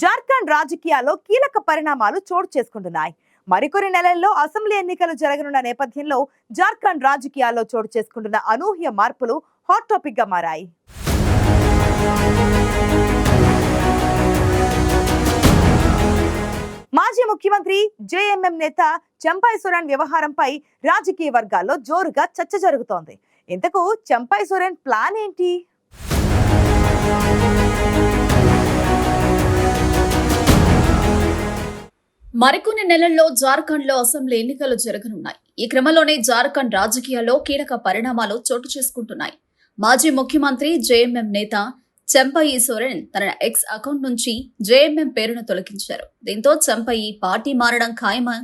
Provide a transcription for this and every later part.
జార్ఖండ్ రాజకీయాల్లో కీలక పరిణామాలు చోటు చేసుకుంటున్నాయి. మరికొన్ని నెలల్లో అసెంబ్లీ ఎన్నికలు జరగనున్న నేపథ్యంలో జార్ఖండ్ రాజకీయాల్లో చోటు చేసుకుంటున్న అనూహ్య మార్పులు హాట్ టాపిక్గా మారాయి. మాజీ ముఖ్యమంత్రి జేఎంఎం నేత చంపాయి సోరెన్ వ్యవహారంపై రాజకీయ వర్గాల్లో జోరుగా చర్చ జరుగుతోంది. ఇంతకు చంపాయి సోరెన్ ప్లాన్ ఏంటి? మరికొన్ని నెలల్లో జార్ఖండ్లో అసెంబ్లీ ఎన్నికలు జరగనున్నాయి. ఈ క్రమంలోనే జార్ఖండ్ రాజకీయాల్లో కీలక పరిణామాలు చోటు చేసుకుంటున్నాయి. మాజీ ముఖ్యమంత్రి జేఎంఎం నేత చెంపయి సోరెన్ తన ఎక్స్ అకౌంట్ నుంచి జేఎంఎం పేరును తొలగించారు. దీంతో చెంపయి పార్టీ మారడం ఖాయమా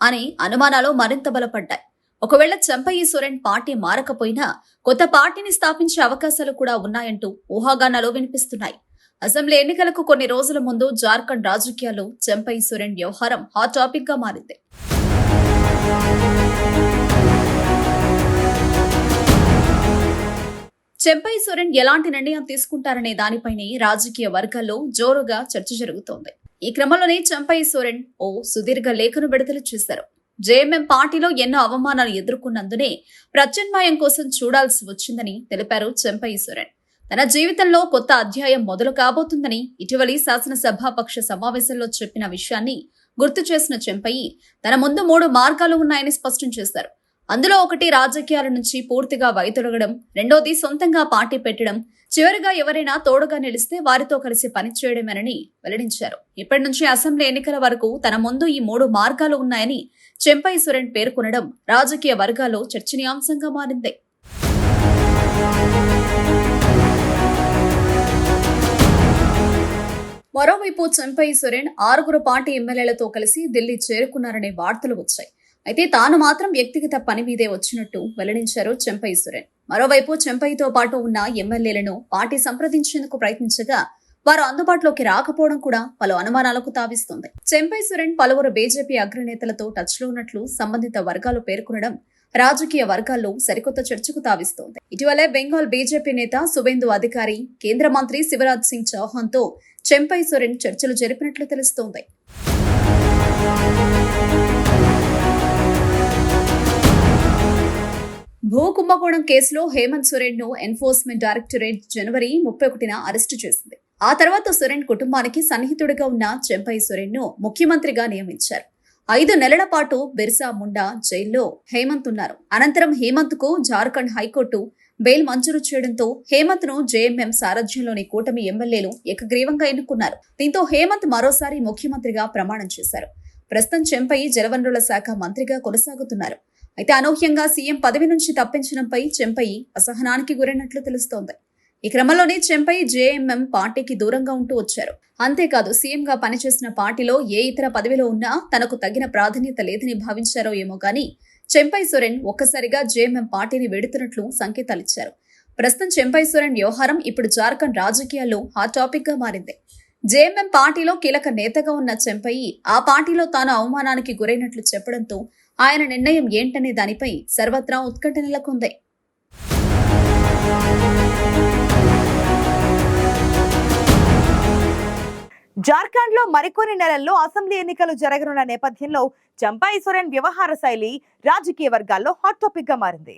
అని అనుమానాలు మరింత బలపడ్డాయి. ఒకవేళ చెంపయి సోరెన్ పార్టీ మారకపోయినా కొత్త పార్టీని స్థాపించే అవకాశాలు కూడా ఉన్నాయంటూ ఊహాగానాలు వినిపిస్తున్నాయి. అసెంబ్లీ ఎన్నికలకు కొన్ని రోజుల ముందు జార్ఖండ్ రాజకీయాల్లో చెంపై సురేన్ వ్యవహారం హాట్ టాపిక్గా మారింది. చెంపై సోరెన్ ఎలాంటి నిర్ణయం తీసుకుంటారనే దానిపైనే రాజకీయ వర్గాల్లో జోరుగా చర్చ జరుగుతోంది. ఈ క్రమంలోనే చెంపై సోరెన్ ఓ సుదీర్ఘ లేఖను విడుదల చేశారు. జేఎంఎం పార్టీలో ఎన్నో అవమానాలు ఎదుర్కొన్నందునే ప్రత్యామ్నాయం కోసం చూడాల్సి వచ్చిందని తెలిపారు చెంపై సోరెన్ తన జీవితంలో కొత్త అధ్యాయం మొదలు కాబోతుందని ఇటీవలి శాసనసభాపక్ష సమావేశంలో చెప్పిన విషయాన్ని గుర్తు చేసిన చెంపయ్యి తన ముందు మూడు మార్గాలు ఉన్నాయని స్పష్టం చేశారు. అందులో ఒకటి రాజకీయాల నుంచి పూర్తిగా వైదొలగడం రెండోది సొంతంగా పార్టీ పెట్టడం చివరిగా ఎవరైనా తోడుగా నిలిస్తే వారితో కలిసి పనిచేయడమేనని వెల్లడించారు. ఇప్పటి నుంచి అసెంబ్లీ ఎన్నికల వరకు తన ముందు ఈ మూడు మార్గాలు ఉన్నాయని చెంపై సురెన్ పేర్కొనడం రాజకీయ వర్గాల్లో చర్చనీయాంశంగా మారింది. మరోవైపు చెంపై సురేన్ ఆరుగురు పార్టీ ఎమ్మెల్యేలతో కలిసి ఢిల్లీ చేరుకున్నారనే వార్తలు వచ్చాయి. అయితే తాను మాత్రం వ్యక్తిగత పని మీదే వచ్చినట్టు వెల్లడించారు చెంపై సురేన్. మరోవైపు చెంపైతో పాటు ఉన్న ఎమ్మెల్యేలను పార్టీ సంప్రదించేందుకు ప్రయత్నించగా వారు అందుబాటులోకి రాకపోవడం కూడా పలు అనుమానాలకు తావిస్తుంది. చెంపై సురేన్ పలువురు బీజేపీ అగ్రనేతలతో టచ్లో ఉన్నట్లు సంబంధిత వర్గాలు పేర్కొనడం రాజకీయ వర్గాల్లో సరికొత్త చర్చకు తావిస్తోంది. ఇటీవలే బెంగాల్ బీజేపీ నేత సుబేందు అధికారి కేంద్ర మంత్రి శివరాజ్ సింగ్ చౌహాన్తో చెంపై సోరెన్ చర్చలు జరిపినట్లు తెలుస్తోంది. భూ కుంభకోణం కేసులో హేమంత్ సోరెన్ను ఎన్ఫోర్స్మెంట్ డైరెక్టరేట్ జనవరి ముప్పై ఒకటిన అరెస్టు చేసింది. ఆ తర్వాత సోరెన్ కుటుంబానికి సన్నిహితుడిగా ఉన్న చెంపై సోరెన్ను ముఖ్యమంత్రిగా నియమించారు. ఐదు నెలల పాటు బిర్సా ముండా జైల్లో హేమంత్ ఉన్నారు. అనంతరం హేమంత్కు జార్ఖండ్ హైకోర్టు బెయిల్ మంజూరు చేయడంతో హేమంత్ను జేఎంఎం సారథ్యంలోని కూటమి ఎమ్మెల్యేలు ఏకగ్రీవంగా ఎన్నుకున్నారు. దీంతో హేమంత్ మరోసారి ముఖ్యమంత్రిగా ప్రమాణం చేశారు. ప్రస్తుతం చెంపై జలవనరుల శాఖ మంత్రిగా కొనసాగుతున్నారు. అయితే అనూహ్యంగా సీఎం పదవి నుంచి తప్పించడంపై చెంపై అసహనానికి గురైనట్లు తెలుస్తోంది. ఈ క్రమంలోనే చెంపై జేఎంఎం పార్టీకి దూరంగా ఉంటూ వచ్చారు. అంతేకాదు సీఎంగా పనిచేసిన పార్టీలో ఏ ఇతర పదవిలో ఉన్నా తనకు తగిన ప్రాధాన్యత లేదని భావించారో ఏమో గానీ చెంపై సోరెన్ ఒక్కసారిగా జేఎంఎం పార్టీని వెడుతున్నట్లు సంకేతాలిచ్చారు ప్రస్తుతం చెంపై సోరెన్ వ్యవహారం ఇప్పుడు జార్ఖండ్ రాజకీయాల్లో హాట్ టాపిక్గా మారింది. జేఎంఎం పార్టీలో కీలక నేతగా ఉన్న చెంపయ్యి ఆ పార్టీలో తాను అవమానానికి గురైనట్లు చెప్పడంతో ఆయన నిర్ణయం ఏంటనే దానిపై సర్వత్రా ఉత్కంఠ నెలకొంది. జార్ఖండ్లో మరికొన్ని నెలల్లో అసెంబ్లీ ఎన్నికలు జరగనున్న నేపథ్యంలో చంపా ఈశ్వరన్ వ్యవహార శైలి రాజకీయ వర్గాల్లో హాట్ టాపిక్గా మారింది.